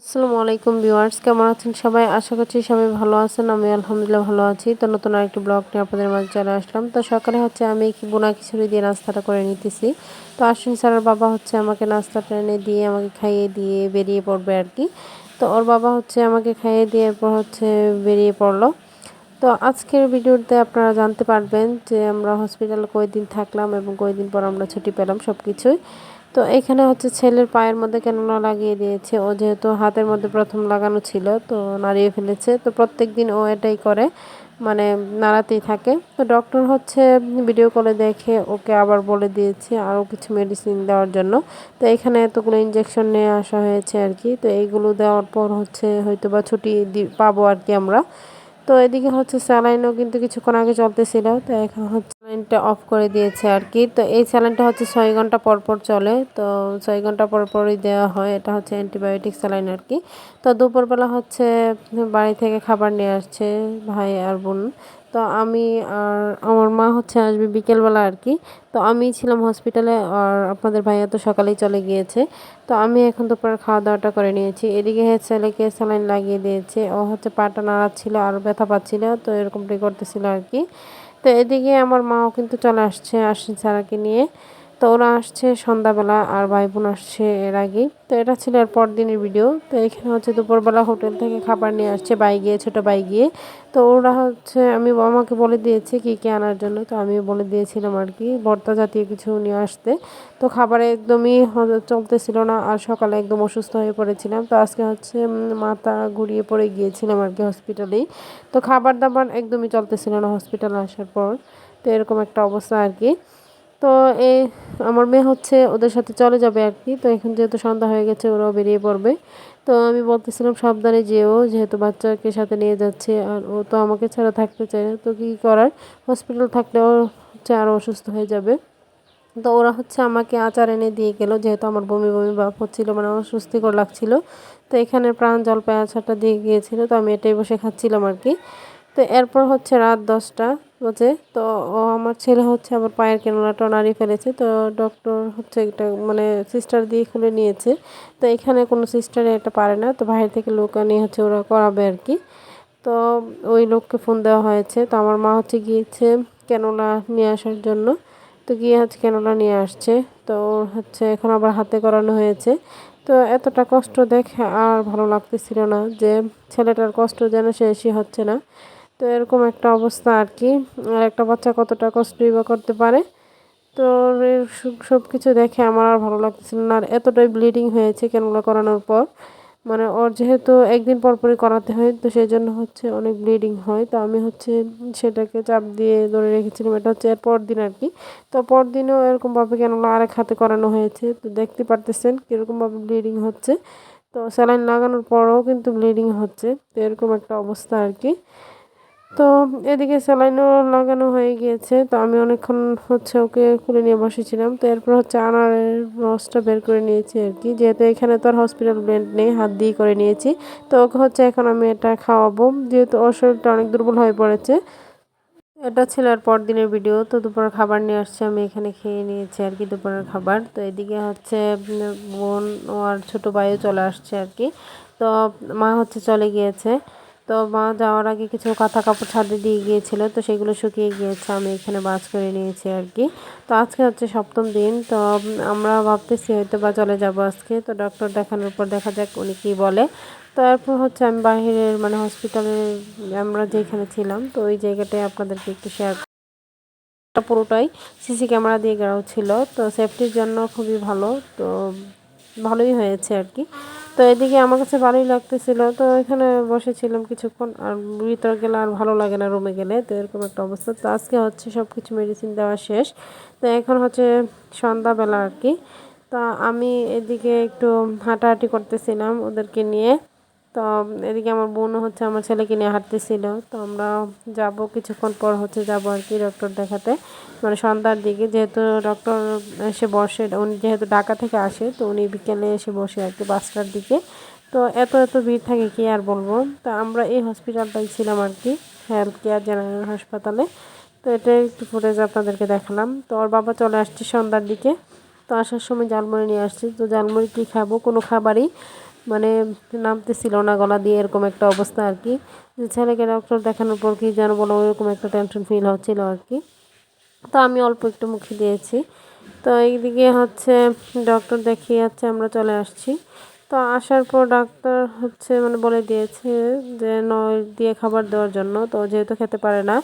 আসসালামু আলাইকুম ভিউয়ার্স, কেমন আছেন সবাই? আশা করছি সবাই ভালো আছেন আমি আলহামদুলিল্লাহ ভালো আছি। তো নতুন আরেকটি ব্লগ নিয়ে আপনাদের মাঝে চলে আসলাম। তো সকালে হচ্ছে আমি কি বোনা খিচুড়ি দিয়ে নাস্তাটা করে নিতেছি। তো আশ্বিন স্যারের বাবা হচ্ছে আমাকে নাস্তাটা এনে দিয়ে আমাকে খাইয়ে দিয়ে বেরিয়ে পড়বে আর কি। তো ওর বাবা হচ্ছে আমাকে খাইয়ে দিয়ে এরপর হচ্ছে বেরিয়ে পড়ল। তো আজকের ভিডিওতে আপনারা জানতে পারবেন যে আমরা হসপিটালে কয়দিন থাকলাম এবং কয়দিন পর আমরা ছুটি পেলাম সব কিছুই তো এখানে হচ্ছে ছেলের পায়ের মধ্যে কেননা লাগিয়ে দিয়েছে। ও যেহেতু হাতের মধ্যে প্রথম লাগানো ছিল, তো নাড়িয়ে ফেলেছে। তো প্রত্যেক দিন ও এটাই করে মানে নাড়াতেই থাকে। তো ডক্টর হচ্ছে ভিডিও কলে দেখে ওকে আবার বলে দিয়েছে আরও কিছু মেডিসিন দেওয়ার জন্য। তো এখানে এতগুলো ইঞ্জেকশন নিয়ে আসা হয়েছে আর কি। তো এইগুলো দেওয়ার পর হচ্ছে হয়তো বা ছুটি পাবো আর কি আমরা। তো এদিকে হচ্ছে স্যালাইনও কিন্তু কিছুক্ষণ আগে চলতেছিল। তো এখন হচ্ছে স্যালাইনটা অফ করে দিয়েছে আর কি তো এই স্যালাইনটা হচ্ছে ছয় ঘণ্টা পর পর চলে। তো ছয় ঘণ্টা পর পরই দেওয়া হয়। এটা হচ্ছে অ্যান্টিবায়োটিক স্যালাইন আর কি তো দুপুরবেলা হচ্ছে বাড়ি থেকে খাবার নিয়ে আসছে ভাই আর বোন। তো আমি আর আমার মা হচ্ছে আসবে বিকেলবেলা আর কি তো আমি ছিলাম হসপিটালে আর আপনাদের ভাইয়া তো সকালেই চলে গিয়েছে। তো আমি এখন দুপুরে খাওয়া দাওয়াটা করে নিয়েছি। এদিকে ছেলেকে স্যালাইন লাগিয়ে দিয়েছে। ও হচ্ছে পাটা নাড়াচ্ছিল আর ব্যথা পাচ্ছিল। তো এরকমটাই করতেছিল আর কি তো এদিকে আমার মাও কিন্তু চলে আসছে আশ্বিন ছাড়াকে নিয়ে। তো ওরা আসছে, সন্ধ্যাবেলা আর ভাই বোন আসছে এর আগেই। তো এটা ছিল এর পর দিনের ভিডিও তো এখানে হচ্ছে দুপুরবেলা হোটেল থেকে খাবার নিয়ে আসছে বাই গিয়ে, ছোটো বাই গিয়ে। তো ওরা হচ্ছে, আমি আমাকে বলে দিয়েছি কী কী আনার জন্য। তো আমিও বলে দিয়েছিলাম আর কি, ভর্তা জাতীয় কিছু নিয়ে আসতে। তো খাবারে একদমই চলতেছিল না আর সকালে একদম অসুস্থ হয়ে পড়েছিলাম। তো আজকে হচ্ছে মাথা ঘুরিয়ে পড়ে গিয়েছিলাম আর কি হসপিটালেই তো খাবার দাবার একদমই চলতেছিল না হসপিটালে আসার পর। তো এরকম একটা অবস্থা আর কি। তো এই আমার মেয়ে হচ্ছে ওদের সাথে চলে যাবে আর কি। তো এখন যেহেতু সন্ধ্যা হয়ে গেছে, ওরাও বেরিয়ে পড়বে। তো আমি বলতেছিলাম, সাবধানে যেও, যেহেতু বাচ্চাকে সাথে নিয়ে যাচ্ছে আর ও তো আমাকে ছাড়া থাকতে চায় না, তো কী করার? হসপিটাল থাকলেও হচ্ছে আরও অসুস্থ হয়ে যাবে। তো ওরা হচ্ছে আমাকে আচার এনে দিয়ে গেল, যেহেতু আমার বমি বমি বাপ হচ্ছিল মানে অস্বস্তিকর লাগছিল। তো এখানে প্রাণ জলপাই আচারটা দিয়ে গিয়েছিল, তো আমি এটাই বসে খাচ্ছিলাম আর কি। তো এরপর হচ্ছে রাত দশটা বাজে তো ও আমার ছেলে হচ্ছে আবার পায়ের কেনলাটা নাড়িয়ে ফেলেছে। তো ডক্টর হচ্ছে একটা মানে সিস্টার দিয়ে খুলে নিয়েছে। তো এখানে কোনো সিস্টারে এটা পারে না। তো বাইরে থেকে লোক আনিয়ে হচ্ছে ওরা করাবে আর কি। তো ওই লোককে ফোন দেওয়া হয়েছে। তো আমার মা হচ্ছে গিয়েছে কেনলা নিয়ে আসার জন্য। তো গিয়ে হচ্ছে কেনলা নিয়ে আসছে। তো ওর হচ্ছে এখন আবার হাতে করানো হয়েছে। তো এতটা কষ্ট দেখে আর ভালো লাগতেছিল না যে ছেলেটার কষ্ট যেন শেষই হচ্ছে না। তো এরকম একটা অবস্থা আর কি। আর একটা বাচ্চা কতটা কষ্টই বা করতে পারে, তো সব কিছু দেখে আমার আর ভালো লাগতেছিল না। আর এতটাই ব্লিডিং হয়েছে কেনগুলো করানোর পর। মানে ওর যেহেতু একদিন পর পরই করাতে হয়, তো সেই জন্য হচ্ছে অনেক ব্লিডিং হয়। তো আমি হচ্ছে সেটাকে চাপ দিয়ে ধরে রেখেছিলাম। এটা হচ্ছে এর পর দিন আর কি। তো পর দিনও এরকমভাবে কেনগুলো আরেক হাতে করানো হয়েছে। তো দেখতে পারতেছেন কীরকমভাবে ব্লিডিং হচ্ছে। তো স্যালাইন লাগানোর পরও কিন্তু ব্লিডিং হচ্ছে। তো এরকম একটা অবস্থা আর কি। তো এদিকে স্যালাইনও লাগানো হয়ে গিয়েছে, তো আমি অনেকক্ষণ হচ্ছে ওকে খুলে নিয়ে বসেছিলাম। তো এরপর হচ্ছে আনারের রসটা বের করে নিয়েছি আর কি। যেহেতু এখানে তো আর হসপিটাল ব্লেন্ড নেই, হাত দিয়ে করে নিয়েছি। তো ওকে হচ্ছে এখন আমি এটা খাওয়াবো। যেহেতু ওর শরীরটা অনেক দুর্বল হয়ে পড়েছে। এটা ছিল আর পর দিনের ভিডিও তো দুপুরের খাবার নিয়ে আসছে, আমি এখানে খেয়ে নিয়েছি আর কি দুপুরের খাবার। তো এদিকে হচ্ছে বোন ও আর ছোটো ভাইও চলে আসছে আর কি। তো মা হচ্ছে চলে গিয়েছে। তো মা যাওয়ার আগে কিছু কাঁথা কাপড় ছাদে দিয়ে গিয়েছিল, তো সেগুলো শুকিয়ে গিয়েছে, আমি এখানে বাজ করে নিয়েছি আর কি। তো আজকে হচ্ছে সপ্তম দিন, তো আমরা ভাবতেছি হয়তো বা চলে যাব আজকে, তো ডক্টর দেখানোর পর দেখা যাক উনি কী বলে। তো এরপর হচ্ছে আমি বাহিরের মানে হসপিটালে আমরা যেখানে ছিলাম, তো ওই জায়গাটায় আপনাদেরকে একটু শেয়ার পুরোটাই সিসি ক্যামেরা দিয়ে গেড়াও ছিল, তো সেফটির জন্য খুবই ভালো, তো ভালোই হয়েছে আর কি। তো এদিকে আমার কাছে ভালোই লাগতেছিল। তো এখানে বসেছিলাম কিছুক্ষণ, আর ভিতরে গেলে আর ভালো লাগে না রুমে গেলে, তো এরকম একটা অবস্থা। তো আজকে হচ্ছে সব কিছু মেডিসিন দেওয়া শেষ। তো এখন হচ্ছে সন্ধ্যাবেলা আর কি। তা আমি এদিকে একটু হাঁটাহাঁটি করতেছিলাম ওদেরকে নিয়ে। তো এদিকে আমার বোনও হচ্ছে আমার ছেলেকে নিয়ে হাঁটতেছিল। তো আমরা যাব, কিছুক্ষণ পর হচ্ছে যাব আর কি ডক্টর দেখাতে। মানে সন্ধ্যার দিকে, যেহেতু ডক্টর এসে বসে, উনি যেহেতু ঢাকা থেকে আসে, তো উনি বিকেলে এসে বসে আর কি পাঁচটার দিকে। তো এত এত ভিড় থাকে, কি আর বলব? তো আমরা এই হসপিটালটাই ছিলাম আর কি হেলথ কেয়ার জেনারেল হাসপাতালে। তো এটা একটু ফুটেজ আপনাদেরকে দেখালাম। তো ওর বাবা চলে আসছে সন্ধ্যার দিকে। তো আসার সময় জালমুড়ি নিয়ে আসছি। তো জালমুড়ি কী খাব? কোনো খাবারই মানে নামতেছিল না, গলা দিয়ে এরকম একটা অবস্থা আর কি। যে ছেলেকে ডক্টর দেখানোর পর কি যেন বলো ওইরকম একটা টেনশন ফিল হচ্ছিল আর কি। তো আমি অল্প একটু মুখে দিয়েছি। তো এইদিকে হচ্ছে ডক্টর দেখিয়ে যাচ্ছে আমরা চলে আসছি। তো আসার পর ডাক্তার হচ্ছে মানে বলে দিয়েছে যে, নয়, দিয়ে খাবার দেওয়ার জন্য। তো যেহেতু খেতে পারে না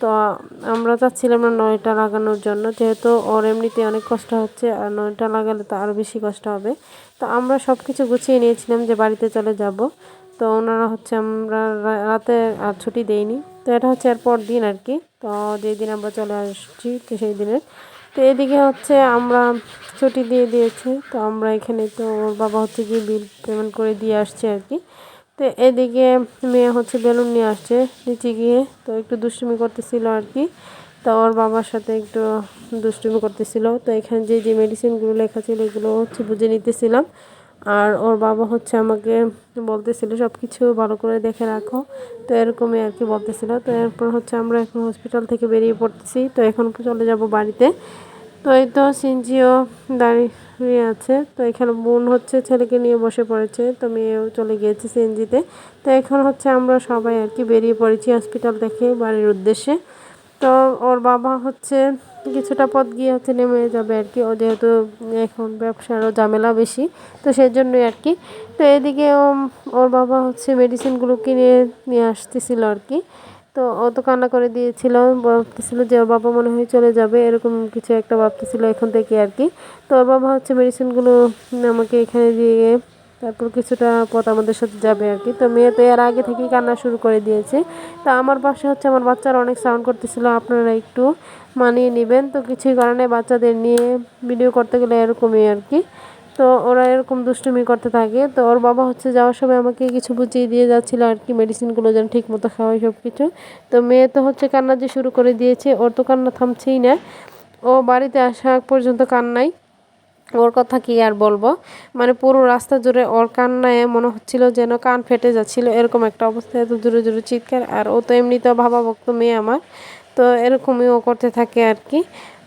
তো আমরা চাচ্ছিলাম না নয়টা লাগানোর জন্য, যেহেতু ওর এমনিতে অনেক কষ্ট হচ্ছে আর নয়টা লাগালে তো আরও বেশি কষ্ট হবে। তো আমরা সব কিছু গুছিয়ে নিয়েছিলাম যে বাড়িতে চলে যাব। তো ওনারা হচ্ছে আমরা রাতে আর ছুটি দেইনি। তো এটা হচ্ছে এরপর দিন আর কি তো যেই দিন আমরা চলে আসছি, তো সেই দিনে তো এদিকে হচ্ছে আমরা ছুটি দিয়ে দিয়েছে। তো আমরা এখানে তো ওর বাবা হচ্ছে গিয়ে বিল পেমেন্ট করে দিয়ে আসছে আর কি তো এদিকে মেয়ে হচ্ছে বেলুন নিয়ে আসছে, নিচে গিয়ে তো একটু দুষ্টুমি করতেছিল আর কি। তো ওর বাবার সাথে একটু দুষ্টুমি করতেছিল। তো এখানে যে যে মেডিসিনগুলো লেখা ছিল, এগুলো হচ্ছে বুঝে নিতেছিলাম। আর ওর বাবা হচ্ছে আমাকে বলতেছিল সব কিছু ভালো করে দেখে রাখো। তো এরকমই আর কি বলতেছিল। তো এরপর হচ্ছে আমরা এখন হসপিটাল থেকে বেরিয়ে পড়তেছি। তো এখন চলে যাব বাড়িতে। তো এই তো সিনজিও দাঁড়িয়ে আছে। তো এখানে বোন হচ্ছে ছেলেকে নিয়ে বসে পড়েছে। তো মেয়েও চলে গিয়েছে সিএনজিতে। তো এখন হচ্ছে আমরা সবাই আর কি বেরিয়ে পড়েছি হসপিটাল থেকে বাড়ির উদ্দেশ্যে। তো ওর বাবা হচ্ছে কিছুটা পথ গিয়ে হচ্ছে নেমে যাবে আর কি। ও যেহেতু এখন ব্যবসারও ঝামেলা বেশি, তো সেই জন্যই আর কি। তো এদিকে ওর বাবা হচ্ছে মেডিসিনগুলো কিনে নিয়ে আসতেছিল আর কি। তো ও তো কান্না করে দিয়েছিল, ভাবতেছিল যে ওর বাবা মনে হয় চলে যাবে, এরকম কিছু একটা ভাবতেছিল এখন থেকে আর কি। তো ওর বাবা হচ্ছে মেডিসিনগুলো আমাকে এখানে দিয়ে তারপর কিছুটা পথ আমাদের সাথে যাবে আর কি। তো মেয়ে তো এর আগে থেকেই কান্না শুরু করে দিয়েছে। তো আমার পাশে হচ্ছে আমার বাচ্চারা অনেক সাউন্ড করতেছিল, আপনারা একটু মানিয়ে নেবেন। তো কিছুই কারণে বাচ্চাদের নিয়ে ভিডিও করতে গেলে এরকমই আর কি। তো ওরা এরকম দুষ্টুমি করতে থাকে। তো ওর বাবা হচ্ছে যাওয়ার সময় আমাকে কিছু বুঝিয়ে দিয়ে যাচ্ছিল আর কি মেডিসিনগুলো যেন ঠিক মতো খাওয়াই সব কিছু তো মেয়ে তো হচ্ছে কান্না যে শুরু করে দিয়েছে, ওর তো কান্না থামছেই না। ও বাড়িতে আসা পর্যন্ত কান্নাই ওর কথা কি আর বলব? মানে পুরো রাস্তা জুড়ে ওর কান্নায় মনে হচ্ছিল যেন কান ফেটে যাচ্ছিল, এরকম একটা অবস্থা, এত জোরে জোরে চিৎকার। আর ও তো এমনিতেও ভাবাভক্ত মেয়ে আমার। তো এরকমই ও করতে থাকে আর কি।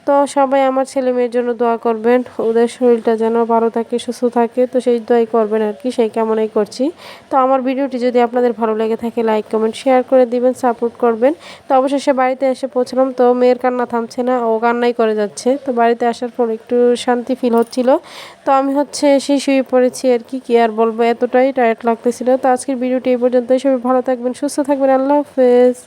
তো সবাই আমার ছেলে মেয়ের জন্য দোয়া করবেন। ওদের শরীরটা যেন ভালো থাকে, সুস্থ থাকে। তো সেই দোয়াই করবেন আর কি, সেই কামনাই করছি। তো আমার ভিডিওটি যদি আপনাদের ভালো লেগে থাকে লাইক কমেন্ট শেয়ার করে দিবেন সাপোর্ট করবেন। তো অবশেষে বাড়িতে এসে পৌঁছলাম। তো মেয়ের কান্না থামছে না, ও কান্নাই করে যাচ্ছে। তো বাড়িতে আসার পর একটু শান্তি ফিল হচ্ছিল। তো আমি হচ্ছে সেই শুয়ে পড়েছি আর কি কি আর বলব, এতটাই টায়ার্ড লাগতেছিল। তো আজকের ভিডিওটি এই পর্যন্তই। সবাই ভালো থাকবেন, সুস্থ থাকবেন। আল্লাহ হাফেজ।